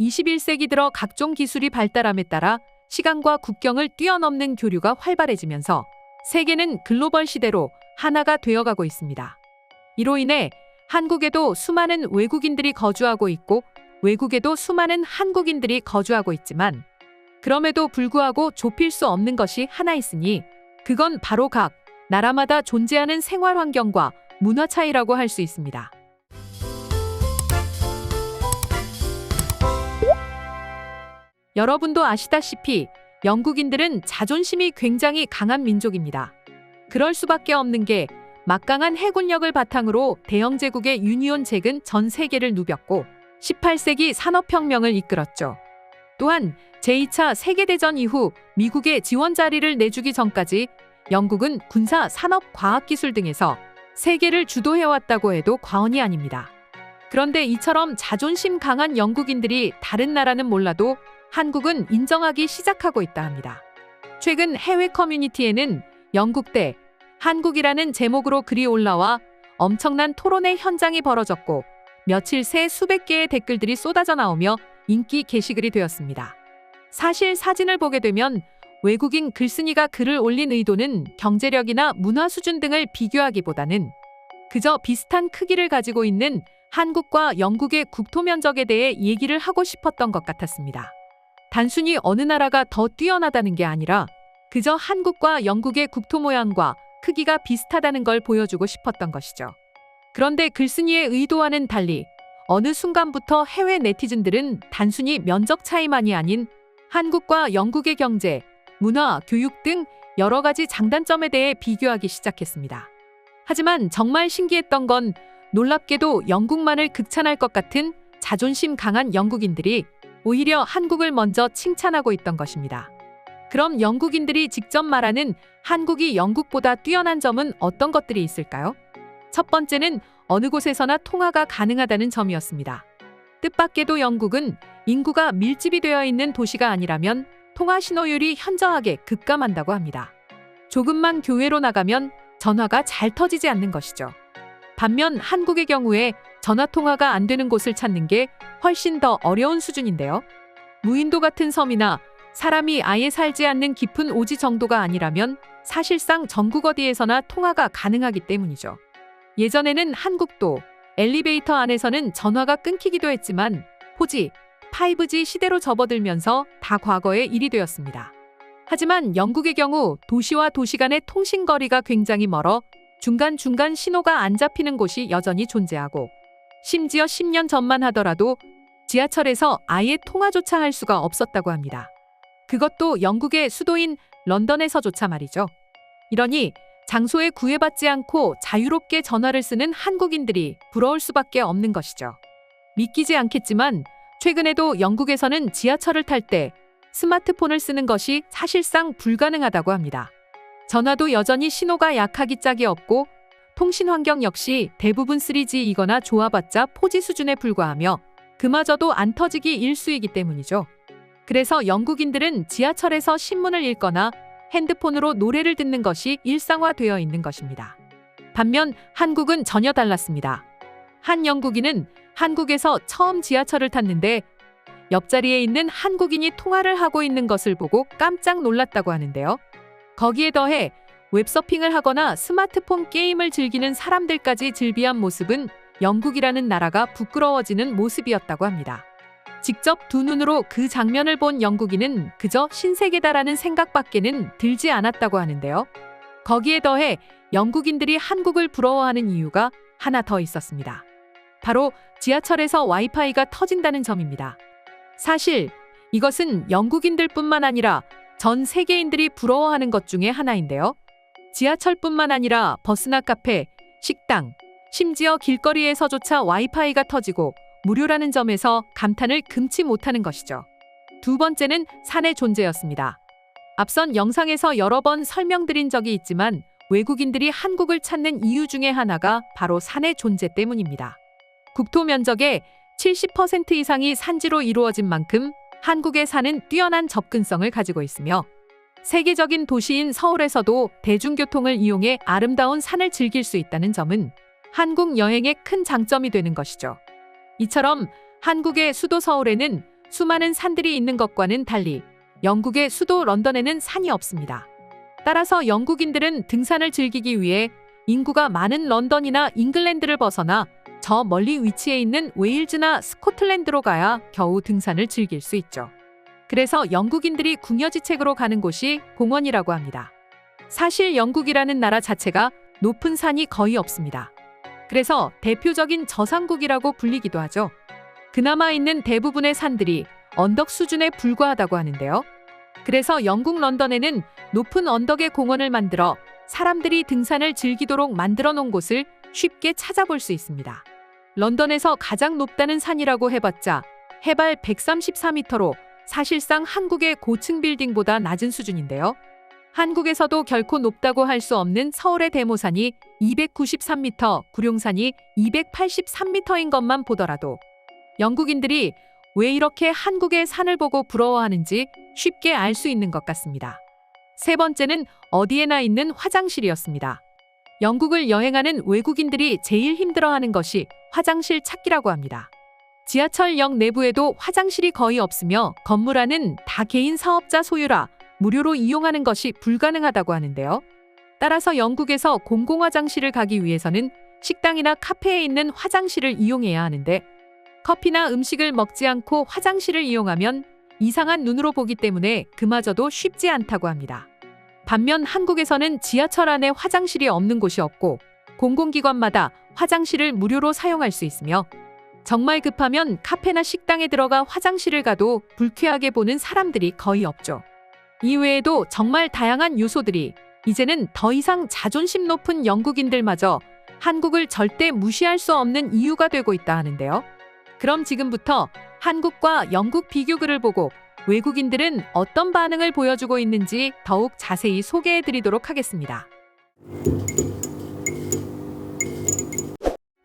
21세기 들어 각종 기술이 발달함에 따라 시간과 국경을 뛰어넘는 교류가 활발해지면서 세계는 글로벌 시대로 하나가 되어가고 있습니다. 이로 인해 한국에도 수많은 외국인들이 거주하고 있고 외국에도 수많은 한국인들이 거주하고 있지만 그럼에도 불구하고 좁힐 수 없는 것이 하나 있으니 그건 바로 각 나라마다 존재하는 생활 환경과 문화 차이라고 할 수 있습니다. 여러분도 아시다시피 영국인들은 자존심이 굉장히 강한 민족입니다. 그럴 수밖에 없는 게 막강한 해군력을 바탕으로 대영 제국의 유니온 잭은 전 세계를 누볐고 18세기 산업혁명을 이끌었죠. 또한 제2차 세계대전 이후 미국의 지원 자리를 내주기 전까지 영국은 군사, 산업, 과학기술 등에서 세계를 주도해왔다고 해도 과언이 아닙니다. 그런데 이처럼 자존심 강한 영국인들이 다른 나라는 몰라도 한국은 인정하기 시작하고 있다 합니다. 최근 해외 커뮤니티에는 영국대 한국이라는 제목으로 글이 올라와 엄청난 토론의 현장이 벌어졌고 며칠 새 수백 개의 댓글들이 쏟아져 나오며 인기 게시글이 되었습니다. 사실 사진을 보게 되면 외국인 글쓴이가 글을 올린 의도는 경제력이나 문화 수준 등을 비교하기보다는 그저 비슷한 크기를 가지고 있는 한국과 영국의 국토 면적에 대해 얘기를 하고 싶었던 것 같았습니다. 단순히 어느 나라가 더 뛰어나다는 게 아니라 그저 한국과 영국의 국토 모양과 크기가 비슷하다는 걸 보여주고 싶었던 것이죠. 그런데 글쓴이의 의도와는 달리 어느 순간부터 해외 네티즌들은 단순히 면적 차이만이 아닌 한국과 영국의 경제, 문화, 교육 등 여러 가지 장단점에 대해 비교하기 시작했습니다. 하지만 정말 신기했던 건 놀랍게도 영국만을 극찬할 것 같은 자존심 강한 영국인들이 오히려 한국을 먼저 칭찬하고 있던 것입니다. 그럼 영국인들이 직접 말하는 한국이 영국보다 뛰어난 점은 어떤 것들이 있을까요? 첫 번째는 어느 곳에서나 통화가 가능하다는 점이었습니다. 뜻밖에도 영국은 인구가 밀집이 되어 있는 도시가 아니라면 통화 신호율이 현저하게 급감한다고 합니다. 조금만 교외로 나가면 전화가 잘 터지지 않는 것이죠. 반면 한국의 경우에 전화 통화가 안 되는 곳을 찾는 게 훨씬 더 어려운 수준인데요. 무인도 같은 섬이나 사람이 아예 살지 않는 깊은 오지 정도가 아니라면 사실상 전국 어디에서나 통화가 가능하기 때문이죠. 예전에는 한국도 엘리베이터 안에서는 전화가 끊기기도 했지만 4G, 5G 시대로 접어들면서 다 과거의 일이 되었습니다. 하지만 영국의 경우 도시와 도시 간의 통신 거리가 굉장히 멀어 중간중간 신호가 안 잡히는 곳이 여전히 존재하고 심지어 10년 전만 하더라도 지하철에서 아예 통화조차 할 수가 없었다고 합니다. 그것도 영국의 수도인 런던에서조차 말이죠. 이러니 장소에 구애받지 않고 자유롭게 전화를 쓰는 한국인들이 부러울 수밖에 없는 것이죠. 믿기지 않겠지만 최근에도 영국에서는 지하철을 탈 때 스마트폰을 쓰는 것이 사실상 불가능하다고 합니다. 전화도 여전히 신호가 약하기 짝이 없고 통신 환경 역시 대부분 3G이거나 좋아봤자 4G 수준에 불과하며 그마저도 안 터지기 일수이기 때문이죠. 그래서 영국인들은 지하철에서 신문을 읽거나 핸드폰으로 노래를 듣는 것이 일상화되어 있는 것입니다. 반면 한국은 전혀 달랐습니다. 한 영국인은 한국에서 처음 지하철을 탔는데 옆자리에 있는 한국인이 통화를 하고 있는 것을 보고 깜짝 놀랐다고 하는데요. 거기에 더해 웹서핑을 하거나 스마트폰 게임을 즐기는 사람들까지 즐비한 모습은 영국이라는 나라가 부끄러워지는 모습이었다고 합니다. 직접 두 눈으로 그 장면을 본 영국인은 그저 신세계다라는 생각밖에는 들지 않았다고 하는데요. 거기에 더해 영국인들이 한국을 부러워하는 이유가 하나 더 있었습니다. 바로 지하철에서 와이파이가 터진다는 점입니다. 사실 이것은 영국인들뿐만 아니라 전 세계인들이 부러워하는 것 중에 하나인데요. 지하철뿐만 아니라 버스나 카페, 식당, 심지어 길거리에서조차 와이파이가 터지고 무료라는 점에서 감탄을 금치 못하는 것이죠. 두 번째는 산의 존재였습니다. 앞선 영상에서 여러 번 설명드린 적이 있지만 외국인들이 한국을 찾는 이유 중에 하나가 바로 산의 존재 때문입니다. 국토 면적의 70% 이상이 산지로 이루어진 만큼 한국의 산은 뛰어난 접근성을 가지고 있으며 세계적인 도시인 서울에서도 대중교통을 이용해 아름다운 산을 즐길 수 있다는 점은 한국 여행의 큰 장점이 되는 것이죠. 이처럼 한국의 수도 서울에는 수많은 산들이 있는 것과는 달리 영국의 수도 런던에는 산이 없습니다. 따라서 영국인들은 등산을 즐기기 위해 인구가 많은 런던이나 잉글랜드를 벗어나 저 멀리 위치해 있는 웨일즈나 스코틀랜드로 가야 겨우 등산을 즐길 수 있죠. 그래서 영국인들이 궁여지책으로 가는 곳이 공원이라고 합니다. 사실 영국이라는 나라 자체가 높은 산이 거의 없습니다. 그래서 대표적인 저산국이라고 불리기도 하죠. 그나마 있는 대부분의 산들이 언덕 수준에 불과하다고 하는데요. 그래서 영국 런던에는 높은 언덕의 공원을 만들어 사람들이 등산을 즐기도록 만들어 놓은 곳을 쉽게 찾아볼 수 있습니다. 런던에서 가장 높다는 산이라고 해봤자 해발 134m로 사실상 한국의 고층 빌딩보다 낮은 수준인데요. 한국에서도 결코 높다고 할 수 없는 서울의 대모산이 293m, 구룡산이 283m인 것만 보더라도 영국인들이 왜 이렇게 한국의 산을 보고 부러워하는지 쉽게 알 수 있는 것 같습니다. 세 번째는 어디에나 있는 화장실이었습니다. 영국을 여행하는 외국인들이 제일 힘들어하는 것이 화장실 찾기라고 합니다. 지하철역 내부에도 화장실이 거의 없으며 건물 안은 다 개인 사업자 소유라 무료로 이용하는 것이 불가능하다고 하는데요. 따라서 영국에서 공공 화장실을 가기 위해서는 식당이나 카페에 있는 화장실을 이용해야 하는데 커피나 음식을 먹지 않고 화장실을 이용하면 이상한 눈으로 보기 때문에 그마저도 쉽지 않다고 합니다. 반면 한국에서는 지하철 안에 화장실이 없는 곳이 없고 공공기관마다 화장실을 무료로 사용할 수 있으며 정말 급하면 카페나 식당에 들어가 화장실을 가도 불쾌하게 보는 사람들이 거의 없죠. 이외에도 정말 다양한 요소들이 이제는 더 이상 자존심 높은 영국인들마저 한국을 절대 무시할 수 없는 이유가 되고 있다 하는데요. 그럼 지금부터 한국과 영국 비교글을 보고 외국인들은 어떤 반응을 보여주고 있는지 더욱 자세히 소개해 드리도록 하겠습니다.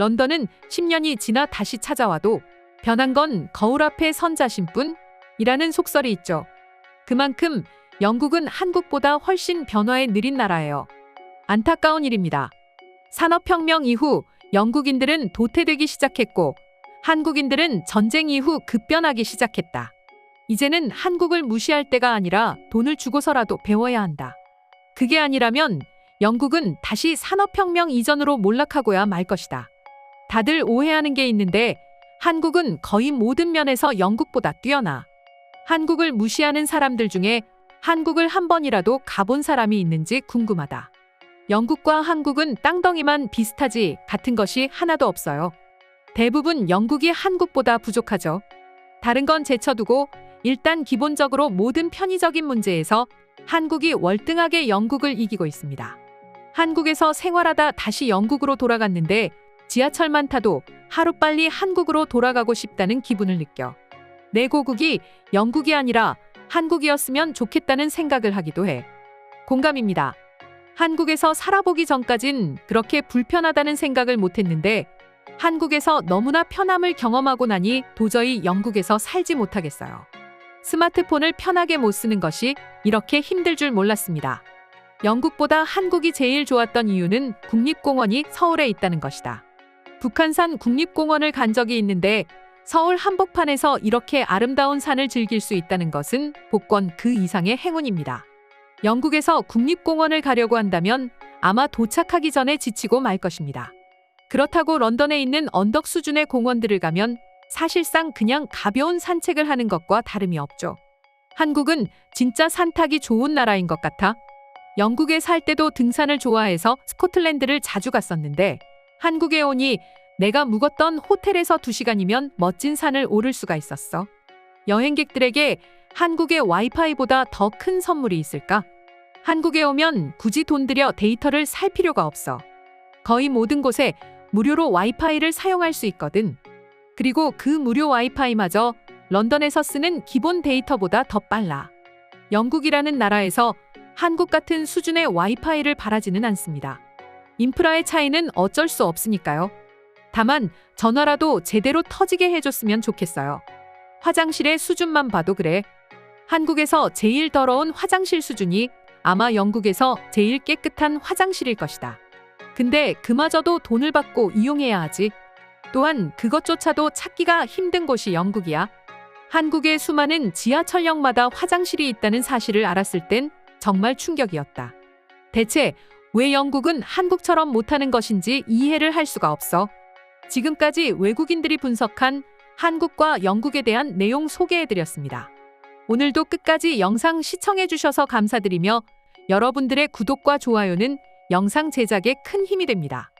런던은 10년이 지나 다시 찾아와도 변한 건 거울 앞에 선 자신뿐이라는 속설이 있죠. 그만큼 영국은 한국보다 훨씬 변화에 느린 나라예요. 안타까운 일입니다. 산업혁명 이후 영국인들은 도태되기 시작했고 한국인들은 전쟁 이후 급변하기 시작했다. 이제는 한국을 무시할 때가 아니라 돈을 주고서라도 배워야 한다. 그게 아니라면 영국은 다시 산업혁명 이전으로 몰락하고야 말 것이다. 다들 오해하는 게 있는데 한국은 거의 모든 면에서 영국보다 뛰어나. 한국을 무시하는 사람들 중에 한국을 한 번이라도 가본 사람이 있는지 궁금하다. 영국과 한국은 땅덩이만 비슷하지 같은 것이 하나도 없어요. 대부분 영국이 한국보다 부족하죠. 다른 건 제쳐두고 일단 기본적으로 모든 편의적인 문제에서 한국이 월등하게 영국을 이기고 있습니다. 한국에서 생활하다 다시 영국으로 돌아갔는데 지하철만 타도 하루빨리 한국으로 돌아가고 싶다는 기분을 느껴. 내 고국이 영국이 아니라 한국이었으면 좋겠다는 생각을 하기도 해. 공감입니다. 한국에서 살아보기 전까진 그렇게 불편하다는 생각을 못했는데 한국에서 너무나 편함을 경험하고 나니 도저히 영국에서 살지 못하겠어요. 스마트폰을 편하게 못 쓰는 것이 이렇게 힘들 줄 몰랐습니다. 영국보다 한국이 제일 좋았던 이유는 국립공원이 서울에 있다는 것이다. 북한산 국립공원을 간 적이 있는데 서울 한복판에서 이렇게 아름다운 산을 즐길 수 있다는 것은 복권 그 이상의 행운입니다. 영국에서 국립공원을 가려고 한다면 아마 도착하기 전에 지치고 말 것입니다. 그렇다고 런던에 있는 언덕 수준의 공원들을 가면 사실상 그냥 가벼운 산책을 하는 것과 다름이 없죠. 한국은 진짜 산타기 좋은 나라인 것 같아. 영국에 살 때도 등산을 좋아해서 스코틀랜드를 자주 갔었는데 한국에 오니 내가 묵었던 호텔에서 2시간이면 멋진 산을 오를 수가 있었어. 여행객들에게 한국의 와이파이보다 더 큰 선물이 있을까? 한국에 오면 굳이 돈 들여 데이터를 살 필요가 없어. 거의 모든 곳에 무료로 와이파이를 사용할 수 있거든. 그리고 그 무료 와이파이마저 런던에서 쓰는 기본 데이터보다 더 빨라. 영국이라는 나라에서 한국 같은 수준의 와이파이를 바라지는 않습니다. 인프라의 차이는 어쩔 수 없으니까요. 다만 전화라도 제대로 터지게 해줬으면 좋겠어요. 화장실의 수준만 봐도 그래. 한국에서 제일 더러운 화장실 수준이 아마 영국에서 제일 깨끗한 화장실일 것이다. 근데 그마저도 돈을 받고 이용해야 하지. 또한 그것조차도 찾기가 힘든 곳이 영국이야. 한국의 수많은 지하철역마다 화장실이 있다는 사실을 알았을 땐 정말 충격이었다. 대체 왜 영국은 한국처럼 못하는 것인지 이해를 할 수가 없어. 지금까지 외국인들이 분석한 한국과 영국에 대한 내용 소개해드렸습니다. 오늘도 끝까지 영상 시청해주셔서 감사드리며 여러분들의 구독과 좋아요는 영상 제작에 큰 힘이 됩니다.